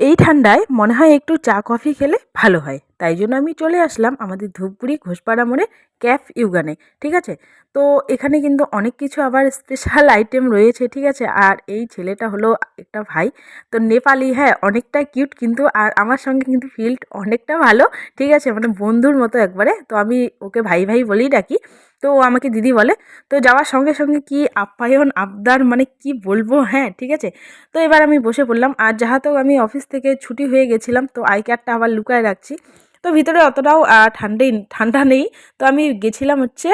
এই ঠান্ডায় মনে হয় একটু চা কফি খেলে ভালো হয়। তাই জন্য আমি চলে আসলাম আমাদের ধূপগুড়ি ঘোষপাড়া মোড়ে ক্যাফ ইউগানে, ঠিক আছে? তো এখানে কিন্তু অনেক কিছু আবার স্পেশাল আইটেম রয়েছে, ঠিক আছে? আর এই ছেলেটা হলো একটা ভাই, তো নেপালি হ্যাঁ অনেকটা কিউট কিন্তু আর আমার সঙ্গে কিন্তু ফিল্ড অনেকটা ভালো, ঠিক আছে? মানে বন্ধুর মতো একবারে, তো আমি ওকে ভাই ভাই বলেই ডাকি, তো ও আমাকে দিদি বলে, তো যাওয়ার সঙ্গে সঙ্গে কি আপ্যায়ন, আবদার মানে কি বলব হ্যাঁ ঠিক আছে? তো এবার আমি বসে পড়লাম, আর যাহাতেও আমি অফিস থেকে ছুটি হয়ে গেছিলাম, তো আই কার্ডটা আবার লুকায় রাখছি তো ভিতরে অতটাও ঠান্ডাই ঠান্ডা নেই। তো আমি গেছিলাম হচ্ছে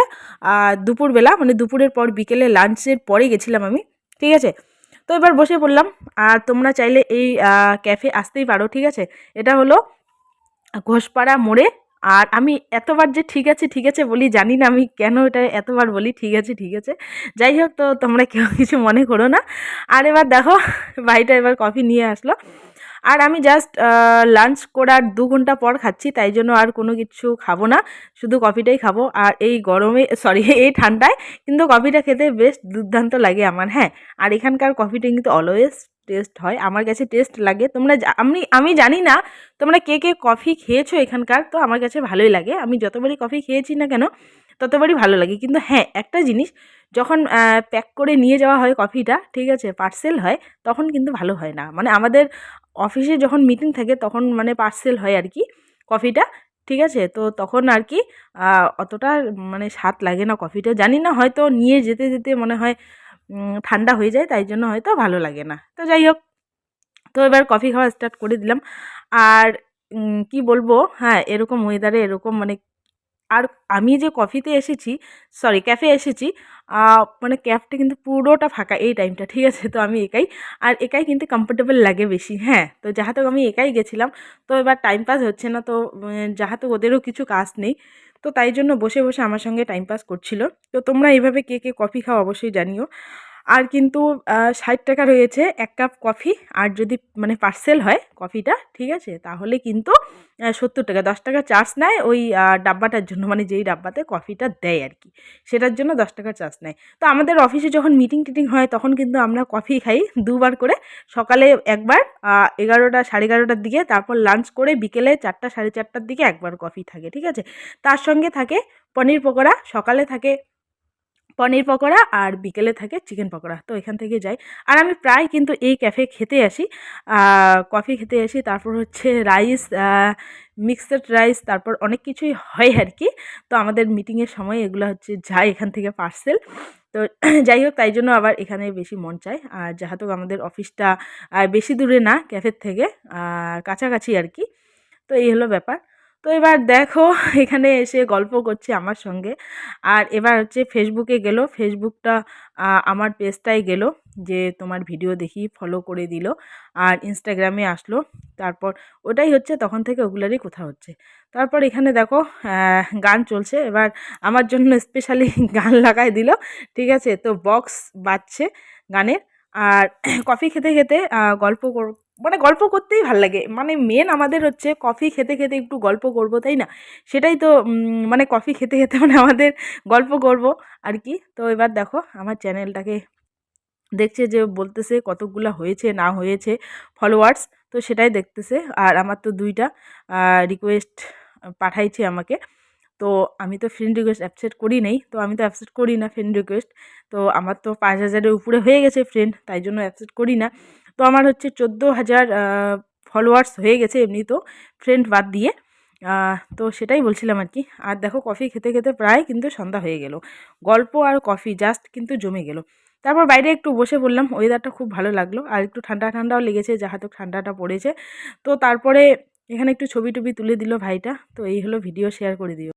দুপুরবেলা মানে দুপুরের পর বিকেলে লাঞ্চের পরে গেছিলাম আমি, ঠিক আছে? তো এবার বসে পড়লাম, আর তোমরা চাইলে এই ক্যাফে আসতেই পারো, ঠিক আছে? এটা হলো ঘোষপাড়া মোড়ে, আর আমি এতবার যে ঠিক আছে ঠিক আছে বলি জানি না, আমি কেন এটা এতবার বলি ঠিক আছে ঠিক আছে? যাই হোক, তো তোমরা কেউ কিছু মনে করো না। আর এবার দেখো, ভাইটা এবার কফি নিয়ে আসলো। আর আমি জাস্ট লাঞ্চ করার দু ঘণ্টা পর খাচ্ছি, তাই জন্য আর কোনো কিছু খাব না। শুধু কফিটাই খাব। আর এই গরমে সরি এই ঠান্ডায় কিন্তু কফিটা খেতে বেশ দুর্দান্ত লাগে আমার হ্যাঁ। আর এখানকার কফিটা কিন্তু অলওয়েজ টেস্ট হয়। আমার কাছে টেস্ট লাগে। তোমরা আমি আমি জানি না তোমরা কে কে কফি খেয়েছো এখানকার, তো আমার কাছে ভালোই লাগে। আমি যতবারই কফি খেয়েছি না কেন, ততবারই ভালো লাগে। কিন্তু হ্যাঁ একটা জিনিস, যখন প্যাক করে নিয়ে যাওয়া হয় কফিটা ঠিক আছে পার্সেল হয়, তখন কিন্তু ভালো হয় না। মানে আমাদের অফিসে যখন মিটিং থাকে তখন মানে পার্সেল হয় আর কি কফিটা ঠিক আছে? তো তখন আর কি অতটা মানে স্বাদ লাগে না কফিটা জানি না, হয়তো নিয়ে যেতে যেতে মনে হয় ঠান্ডা হয়ে যায়, তাই জন্য হয়তো ভালো লাগে না। তো যাই হোক, তো এবার কফি খাওয়া স্টার্ট করে দিলাম। আর কি বলব? হ্যাঁ এরকম ওয়েদারে এরকম মানে আর আমি যে কফিতে এসেছি সরি ক্যাফে এসেছি মানে ক্যাফটা কিন্তু পুরোটা ফাঁকা এই টাইমটা ঠিক আছে? তো আমি একাই, আর একাই কিন্তু কমফোর্টেবল লাগে বেশি হ্যাঁ? তো যাহাতে আমি একাই গেছিলাম, তো এবার টাইম পাস হচ্ছে না, তো যাহাতে ওদেরও কিছু কাজ নেই, তো তাই জন্য বসে বসে আমার সঙ্গে টাইম পাস করছিল। তো তোমরা এইভাবে কে কে কফি খাও অবশ্যই জানিও। আর কিন্তু ষাট টাকা রয়েছে এক কাপ কফি। আর যদি মানে পার্সেল হয় কফিটা, ঠিক আছে? তাহলে কিন্তু সত্তর টাকা। দশ টাকা চার্জ নেয় ওই ডাব্বাটার জন্য মানে যেই ডাব্বাতে কফিটা দেয় আর কি। সেটার জন্য দশ টাকা চার্জ নেয়। তো আমাদের অফিসে যখন মিটিং টিটিং হয়, তখন কিন্তু আমরা কফি খাই দুবার করে। সকালে একবার এগারোটা, সাড়ে এগারোটার দিকে, তারপর লাঞ্চ করে বিকেলে চারটা, সাড়ে চারটার দিকে একবার কফি থাকে, ঠিক আছে? তার সঙ্গে থাকে পনির পকোড়া, সকালে থাকে পনির পকোড়া আর বিকেলে থাকে চিকেন পকোড়া। তো এখান থেকে যাই। আর আমি প্রায় কিন্তু এই ক্যাফে খেতে আসি। কফি খেতে আসি, তারপর হচ্ছে রাইস মিক্সড রাইস তারপর অনেক কিছুই হয় আর কি তো আমাদের মিটিংয়ের সময় এগুলো হচ্ছে যায় এখান থেকে পার্সেল তো যাই হোক, তাই জন্য আবার এখানে বেশি মন চায়। আর যাহাতো আমাদের অফিসটা বেশি দূরে না ক্যাফের থেকে কাছাকাছি আর কি তো এই হলো ব্যাপার। তো এবার দেখো, এখানে এসে গল্প করছে আমার সঙ্গে। আর এবার হচ্ছে ফেসবুকে গেল। ফেসবুকটা আমার পেজটাই গেল যে তোমার ভিডিও দেখি ফলো করে দিল। আর ইনস্টাগ্রামে আসলো। তারপর ওটাই হচ্ছে তখন থেকে ওগুলারই কথা হচ্ছে। তারপর এখানে দেখো গান চলছে। এবার আমার জন্য স্পেশালি গান লাগাই দিল। ঠিক আছে? তো বক্স বাজছে গানের। আর কফি খেতে খেতে গল্প মানে গল্প করতেই ভালো লাগে। মানে মেন আমাদের হচ্ছে কফি খেতে খেতে একটু গল্প করব, তাই না? সেটাই তো মানে কফি খেতে খেতে মানে আমাদের গল্প করব। আর কি? তো এবার দেখো, আমার চ্যানেলটাকে দেখছে যে বলতেছে কতগুলো হয়েছে, না হয়েছে ফলোয়ার্স তো সেটাই দেখতেছে। আর আমার তো দুইটা রিকোয়েস্ট পাঠাইছে আমাকে। তো আমি তো ফ্রেন্ড রিকোয়েস্ট অ্যাপসেট করি নেই, তো আমি তো অ্যাপসেট করি না ফ্রেন্ড রিকোয়েস্ট তো আমার তো পাঁচ হাজারের উপরে হয়ে গেছে ফ্রেন্ড তাই জন্য অ্যাপসেট করি না। তো আমার হচ্ছে চোদ্দ হাজার ফলোয়ার্স হয়ে গেছে এমনি তো ফ্রেন্ড বাদ দিয়ে। তো সেটাই বলছিলাম আর কি। আর দেখো কফি খেতে খেতে প্রায় কিন্তু সন্ধ্যা হয়ে গেল। গল্প আর কফি জাস্ট কিন্তু জমে গেল। তারপর বাইরে একটু বসে পড়লাম ওয়েদারটা খুব ভালো লাগল। আর একটু ঠান্ডা ঠান্ডাও লেগেছে যা যাহাতে ঠান্ডাটা পড়েছে। তো তারপরে এখানে একটু ছবি টবি তুলে দিল ভাইটা। তো এই হলো ভিডিও শেয়ার করে দিও।